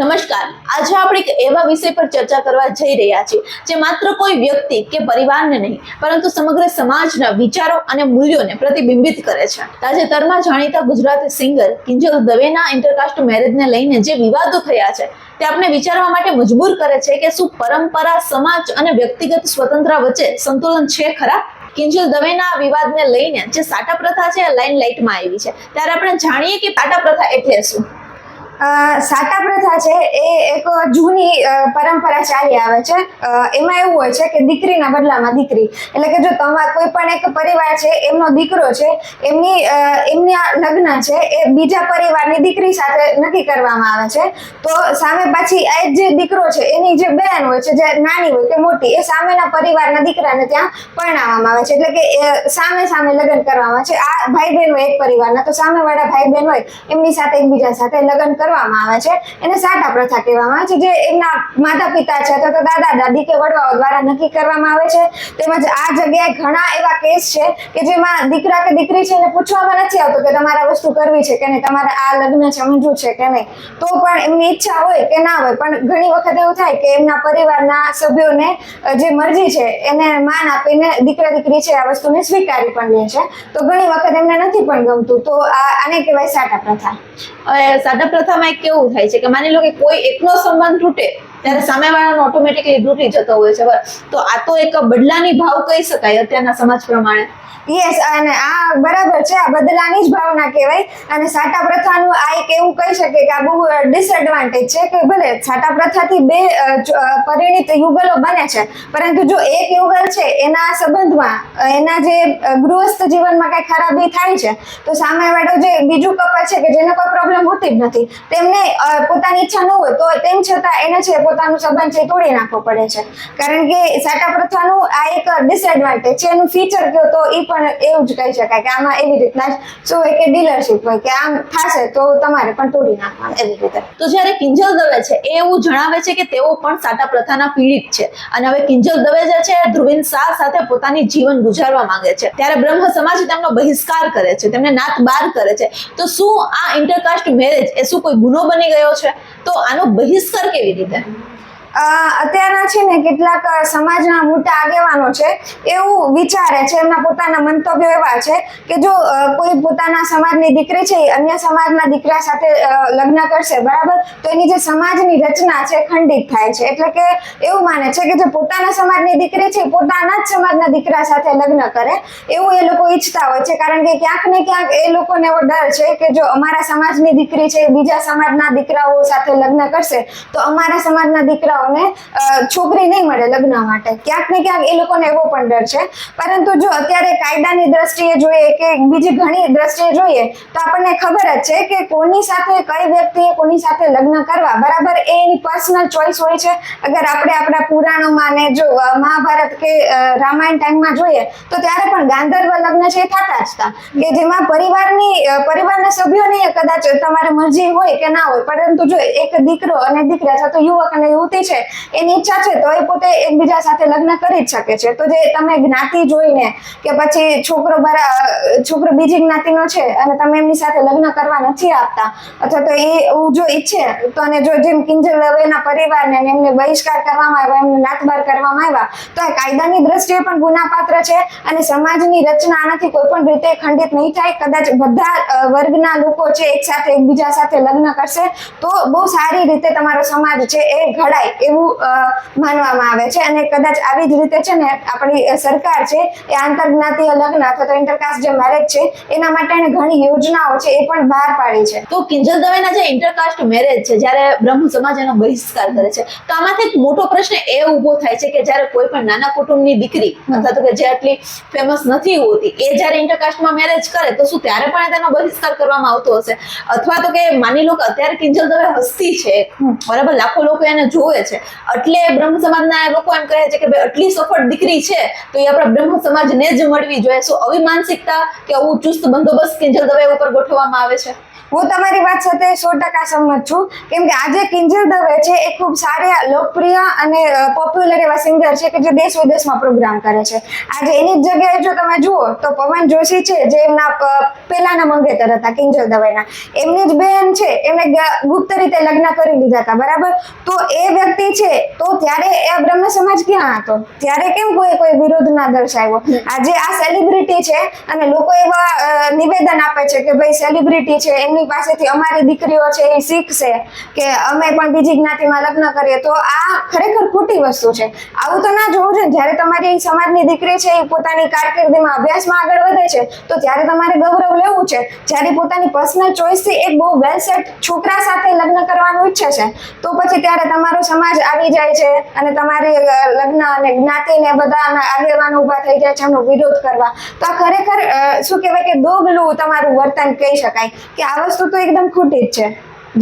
નમસ્કાર. આજે આપણે એક એવા વિષય પર ચર્ચા કરવા જઈ રહ્યા છીએ, જે માત્ર કોઈ વ્યક્તિ કે પરિવારને નહીં, પરંતુ સમગ્ર સમાજના વિચારો અને મૂલ્યોને પ્રતિબિંબિત કરે છે. તાજેતરમાં જાણીતા ગુજરાતી સિંગર કિંજલ દવેના ઇન્ટરકાસ્ટ મેરેજને લઈને જે વિવાદો થયા છે, તે આપણે વિચારવા માટે મજબૂર કરે છે કે શું પરંપરા, સમાજ અને વ્યક્તિગત સ્વતંત્રતા વચ્ચે સંતુલન છે ખરા? કિંજલ દવેના વિવાદને લઈને જે સાટા પ્રથા છે લાઇન લાઇટમાં આવી છે. ત્યારે આપણે જાણીએ કે પાટા પ્રથા એટલે શું? સાટા પ્રથા છે, એ એક જૂની પરંપરા ચાલી આવે છે. એમાં એવું હોય છે કે દીકરીના બદલામાં દીકરી. એટલે કે જો તમારા કોઈ પણ એક પરિવાર છે, એમનો દીકરો છે, એમની એમના લગ્ન છે, એ બીજા પરિવારની દીકરી સાથે નક્કી કરવામાં આવે છે, તો સામે પાછી આ જે દીકરો છે, એની જે બહેન હોય છે, જે નાની હોય કે મોટી, એ સામેના પરિવારના દીકરાને ત્યાં પરણાવવામાં આવે છે. એટલે કે સામે સામે લગ્ન કરવામાં આવે છે. આ ભાઈ બહેન હોય એક પરિવારના, તો સામેવાળા ભાઈ બહેન હોય, એમની સાથે એકબીજા સાથે લગ્ન કરવામાં આવે છે. એને સાટા પ્રથા કહેવામાં આવે છે, જે એમના માતા પિતા છે અથવા તો દાદા, દાદી કે વડવાઓ દ્વારા નક્કી કરવામાં આવે છે. તેમજ આ જગ્યાએ ઘણા એવા કેસ છે કે જેમાં દીકરા કે દીકરી છે એને પૂછવામાં નથી આવતું કે તમારે વસ્તુ કરવી છે કે નહીં, તમારે આ લગ્ન છે મંજૂર છે કે નહીં. તો પણ એમની ઈચ્છા હોય કે ના હોય, પણ ઘણી વખત એવું થાય કે એમના પરિવારના સભ્યોને જે મરજી છે એને માન આપીને દીકરા, દીકરી છે, આ વસ્તુને સ્વીકારી પણ લે છે. તો ઘણી વખત એમને નથી પણ ગમતું. તો આને કહેવાય સાટા પ્રથા. સાદા પ્રથામાં કેવું થાય છે કે માની લો કે કોઈ એકનો સંબંધ તૂટે ત્યારે સામેવાળાનો ઓટોમેટિકલી તૂટી જતો હોય છે. તો આ તો એક બદલાની ભાવ કહી શકાય અત્યારના સમાજ પ્રમાણે. યસ અને આ બરાબર છે, આ બદલાની જ ભાવના કહેવાય. અને સાટા પ્રથાનું આ એક એવું કહી શકે કે આ બહુ ડિસએડવાન્ટેજ છે કે ભલે સાટા પ્રથાથી બે પરિણીત યુગલો બને છે, પરંતુ જો એક યુગલ છે, એના સંબંધમાં એના જે ગૃહસ્થ જીવનમાં કઈ ખરાબી થાય છે, તો સામેવાળો જે બીજું કપલ છે કે જેને કોઈ પ્રોબ્લેમ હોતી જ નથી, તેમને પોતાની ઈચ્છા ન હોય, તો તેમ છતાં એને છે પોતાનું સંબંધ છે તોડી નાખવો પડે છે. કારણ કે સાટા પ્રથાનું આ એક ડિસએડવાન્ટેજ છે. એનું ફીચર કહો તો એ પણ એવું જ કહી શકાય કે આમાં એવી રીતના શું હોય કે ડીલરશીપ હોય કે આમ થશે તો તમારે પણ તોડી નાખવાનું એવી રીતે. તો જ્યારે કિંજલ દવે છે, એ એવું જણાવે છે કે તેઓ પણ સાટા પ્રથાના પીડિત છે. અને હવે કિંજલ દવે જે છે, ધ્રુવિન શાહ સાથે પોતાની જીવન ગુજારવા માંગે છે. ત્યારે બ્રહ્મ સમાજ તેમનો બહિષ્કાર કરે છે. તેમને નાત બાર કરે છે. તો શું આ ઇન્ટરકાસ્ટ મેરેજ એ શું કોઈ ગુનો બની ગયો છે? તો આનો બહિષ્કાર કેવી રીતે? અત્યારના છે ને કેટલાક સમાજના મોટા આગેવાનો છે, એવું વિચારે છે, એમના પોતાના મંતવ્યો એવા છે કે જો કોઈ પોતાના સમાજની દીકરી છે અન્ય સમાજના દીકરા સાથે લગ્ન કરશે, બરાબર? તો એની જે સમાજની રચના છે ખંડિત થાય છે. એટલે કે એવું માને છે કે જે પોતાના સમાજની દીકરી છે પોતાના જ સમાજના દીકરા સાથે લગ્ન કરે, એવું એ લોકો ઈચ્છતા હોય છે. કારણ કે ક્યાંક ને ક્યાંક એ લોકોને એવો ડર છે કે જો અમારા સમાજની દીકરી છે બીજા સમાજના દીકરાઓ સાથે લગ્ન કરશે, તો અમારા સમાજના દીકરાઓને અ, છોકરી નહીં મળે લગ્ન માટે. ક્યાંક ને ક્યાંક એ લોકોને એવો પણ ડર છે. પરંતુ જો અત્યારે કાયદાની દ્રષ્ટિએ જોઈએ કે બીજી ઘણી દ્રષ્ટિએ જોઈએ તો આપણને ખબર જ છે કે કોની સાથે કઈ વ્યક્તિએ કોની સાથે લગ્ન કરવા. બરાબર એ એની પર્સનલ ચોઇસ હોય છે. અગર આપણે આપણા પુરાણોમાં ને જો મહાભારત કે રામાયણ ટાઈમમાં જોઈએ તો ત્યારે પણ ગાંધર્વ લગ્ન છે એ થતા જ હતા. કે જેમાં પરિવારની પરિવારના સભ્યોની કદાચ તમારે મરજી હોય કે ના હોય પરંતુ જો એક દીકરો અને દીકરા અથવા તો યુવક અને યુવતી છે એની ઈચ્છા છે તો એ પોતે એકબીજા સાથે લગ્ન કરી જ શકે છે. તો જે તમે જ્ઞાતિ જોઈને કે પછી છોકરો બરા છોકરો બીજી જ્ઞાતિનો છે અને તમે એમની સાથે લગ્ન કરવા નથી આપતા, અથવા તો એ એવું જો ઈચ્છે, તો અને જો જેમ કિંજલ દવેના પરિવારને એમને બહિષ્કાર કરવામાં આવ્યો, એમને નાતબાર કરવામાં આવ્યા, તો એ કાયદાની દ્રષ્ટિએ પણ ગુનાપાત્ર છે અને સમાજની રચના આનાથી કોઈ પણ રીતે ખંડિત નહીં થાય. કદાચ બધા વર્ગના લોકો છે એક સાથે એકબીજા સાથે લગ્ન કરશે, તો બહુ સારી રીતે તમારો સમાજ છે એ ઘડાય. એવું માનવામાં આવે છે અને કદાચ આવી જ રીતે છે ને આપણી સરકાર છે એ આંતરજ્ઞાતીય લગ્ન અથવા તો ઇન્ટરકાસ્ટ જે મેરેજ છે એના માટેની ઘણી યોજનાઓ છે એ પણ બહાર પાડી છે. તો કિંજલ દવેના જે ઇન્ટરકાસ્ટ મેરેજ છે જ્યારે બ્રહ્મ સમાજ એનો બહિષ્કાર કરે છે તો આમાંથી એક મોટો પ્રશ્ન એ ઊભો થાય છે કે જ્યારે કોઈ પણ નાના કુટુંબની દીકરી અથવા તો કે જે આટલી ફેમસ નથી હોતી એ જ્યારે ઇન્ટરકાસ્ટમાં મેરેજ કરે તો શું ત્યારે પણ તેનો બહિષ્કાર કરવામાં આવતો હશે? અથવા તો કે માની લો કે અત્યારે કિંજલ દવે હસ્તી છે બરાબર લાખો લોકો એને જોવે છે. એટલે બ્રહ્મ સમાજના લોકો એમ કહે છે કે ભાઈ, આટલી સફળ દીકરી છે, તો એ આપણા બ્રહ્મ સમાજને જ મળવી જોઈએ. શું આવી માનસિકતા કે આવું ચુસ્ત બંદોબસ્ત કિંજલ દવે ઉપર ગોઠવવામાં આવે છે? હું તમારી વાત સાથે સો ટકા સંમત છું. કેમ કે આજે કિંજલ દવે છે, એ ખૂબ સારા લોકપ્રિય અને પોપ્યુલર એવા સિંગર છે કે જે દેશ વિદેશમાં પ્રોગ્રામ કરે છે. આજે એની જગ્યાએ જો તમે જુઓ, તો પવન જોશી છે, જે એમના પહેલાના મંગેતર હતા, કિંજલ દવેના. એમની જ બહેન છે, એમણે ગુપ્ત રીતે લગ્ન કરી લીધા હતા, બરાબર? તો એ વ્યક્તિ છે, તો ત્યારે એ બ્રહ્મ સમાજ ક્યાં હતો? ત્યારે કેમ કોઈ કોઈ વિરોધ ના દર્શાવ્યો? આજે આ સેલિબ્રિટી છે, અને લોકો એવા નિવેદન આપે છે કે ભાઈ સેલિબ્રિટી છે એમની પાસેથી અમારી દીકરીઓ છે એ શીખશે કે અમે પણ બીજી જ્ઞાતિમાં લગ્ન કરીએ. તો આ ખરેખર ખોટી વસ્તુ છે. આવું તો ના જોવું જોઈએ. જ્યારે તમારી સમાજની દીકરી છે એ પોતાની કારકિર્દીમાં અભ્યાસમાં આગળ વધે છે, તો ત્યારે તમારે ગૌરવ લેવું છે. જ્યારે પોતાની પર્સનલ ચોઈસથી એક બહુ વેલ સેટ છોકરા સાથે લગ્ન કરવાનું ઈચ્છે છે, તો પછી ત્યારે તમારો સમાજ આવી જાય છે અને તમારી લગ્ન અને જ્ઞાતિ ને બધા આગેવાન ઊભા થઈ જાય છે એમનો વિરોધ કરવા. તો આ ખરેખર શું કહેવાય કે દોગલું તમારું વર્તન કહી શકાય કે આ વસ્તુ તો એકદમ ખોટી જ છે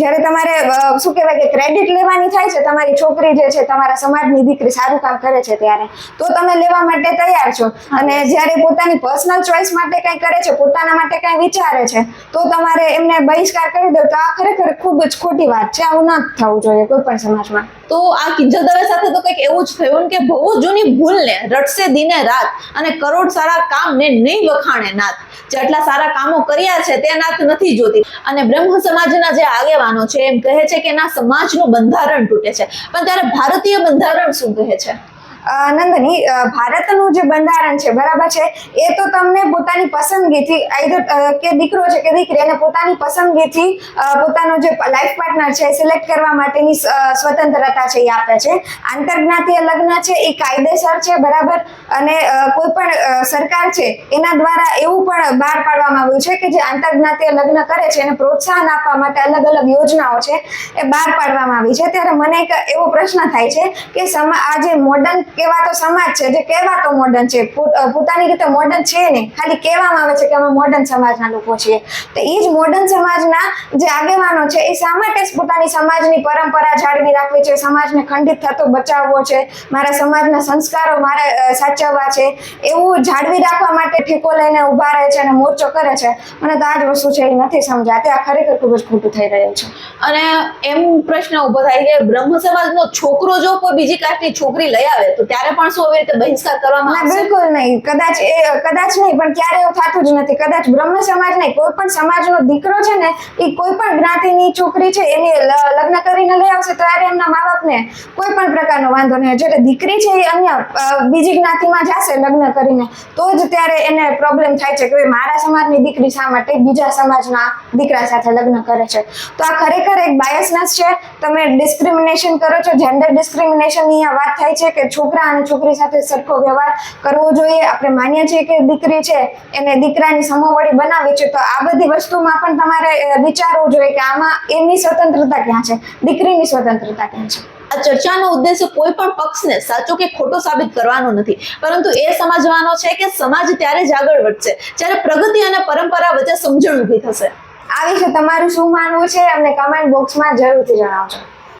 જ્યારે તમારે શું કહેવાય કે ક્રેડિટ લેવાની થાય છે, તમારી છોકરી જે છે, તમારા સમાજની દીકરી સારું કામ કરે છે ત્યારે, તો તમે લેવા માટે તૈયાર છો. અને જ્યારે પોતાની પર્સનલ ચોઇસ માટે કંઈ કરે છે, પોતાના માટે કંઈ વિચારે છે, તો તમારે એમને બહિષ્કાર કરી દો, તો આ ખરેખર ખૂબ જ ખોટી વાત છે. આવું ન થવું જોઈએ કોઈ પણ સમાજમાં. તો આ કિંજલ દવે સાથે તો કંઈક એવું જ થયું કે બહુ જૂની ભૂલને રટશે દિને રાત અને કરોડ સારા કામને નહીં વખાણે નાથ જેટલા સારા કામો કર્યા છે તે નાથ નથી જોતી. અને બ્રહ્મ સમાજના જે આગેવાનો છે, એમ કહે છે કે ના સમાજનું બંધારણ તૂટે છે. પણ ત્યારે ભારતીય બંધારણ શું કહે છે? નંદની ભારતનું જે બંધારણ છે બરાબર છે? એ તો તમને પોતાની પસંદગીથી either, કે દીકરો છે કે દીકરી એને પોતાની પસંદગીથી પોતાનો જે લાઈફ પાર્ટનર છે સિલેક્ટ કરવા માટેની સ્વતંત્રતા છે એ આપે છે. આંતરજ્ઞાતીય લગ્ન છે એ કાયદેસર છે બરાબર? અને કોઈ પણ સરકાર છે એના દ્વારા એવું પણ બહાર પાડવામાં આવ્યું છે કે જે આંતરજ્ઞાતીય લગ્ન કરે છે એને પ્રોત્સાહન આપવા માટે અલગ અલગ યોજનાઓ છે એ બહાર પાડવામાં આવી છે. ત્યારે મને એક એવો પ્રશ્ન થાય છે કે આ જે મોડર્ન કહેવાતો સમાજ છે, જે કેવા તો મોડર્ન છે પોતાની રીતે મોડર્ન છે નહીં, ખાલી કહેવામાં આવે છે કે અમે મોડર્ન સમાજના લોકો છીએ. તો એ જ મોડર્ન સમાજના જે આગેવાનો છે, એ શા માટે પોતાની સમાજની પરંપરા જાળવી રાખવી છે, સમાજને ખંડિત થતો બચાવવો છે, મારા સમાજના સંસ્કારો મારે સાચવવા છે, એવું જાળવી રાખવા માટે ઠીકો લઈને ઊભા રહે છે અને મોરચો કરે છે? મને તો આ જ વસ્તુ છે, એ નથી સમજાતી. આ ખરેખર ખૂબ જ ખોટું થઈ રહ્યું છે. અને એમ પ્રશ્ન ઊભો થાય કે બ્રહ્મ સમાજનો છોકરો જો કોઈ બીજી કાસ્ટની છોકરી લઈ આવે, તો ત્યારે પણ શું આવી રીતે બહિષ્કાર કરવામાં આવે બિલકુલ નહીં. કદાચ એ કદાચ નહીં પણ ક્યારે એવું થતું જ નથી. કદાચ બ્રહ્મ સમાજ નહીં કોઈ પણ સમાજનો દીકરો છે ને એ કોઈ પણ જ્ઞાતિની છોકરી છે એની લ- લગ્ન કરીને લઈ આવશે ત્યારે એમના કોઈ પણ પ્રકારનો વાંધો નહીં. જ્યારે દીકરી છે એ અન્ય બીજી જ્ઞાતિમાં જશે લગ્ન કરીને. તો જ ત્યારે એને પ્રોબ્લેમ થાય છે કે મારા સમાજની દીકરી શા માટે બીજા સમાજના દીકરા સાથે લગ્ન કરે છે. તો આ ખરેખર એક બાયસનેસ છે. તમે ડિસ્ક્રિમિનેશન કરો છો જેન્ડર ડિસ્ક્રિમિનેશન અહીંયા વાત થાય છે કે છોકરા અને છોકરી સાથે સરખો વ્યવહાર કરવો જોઈએ. આપણે માનીએ છીએ કે દીકરી છે, એને દીકરાની સમોવડી બનાવી છે. તો આ બધી વસ્તુમાં પણ તમારે વિચારવું જોઈએ કે આમાં એની સ્વતંત્રતા ક્યાં છે? દીકરીની સ્વતંત્રતા ક્યાં છે? આ ચર્ચાનો ઉદ્દેશ્ય કોઈ પણ પક્ષને સાચો કે ખોટો સાબિત કરવાનો નથી. પરંતુ એ સમજવાનો છે કે સમાજ ત્યારે જ આગળ વધશે, જ્યારે પ્રગતિ અને પરંપરા વચ્ચે સમજણ ઊભી થશે. આ વિશે તમારું શું માનવું છે? અમને કમેન્ટ બોક્સમાં જરૂરથી જણાવજો.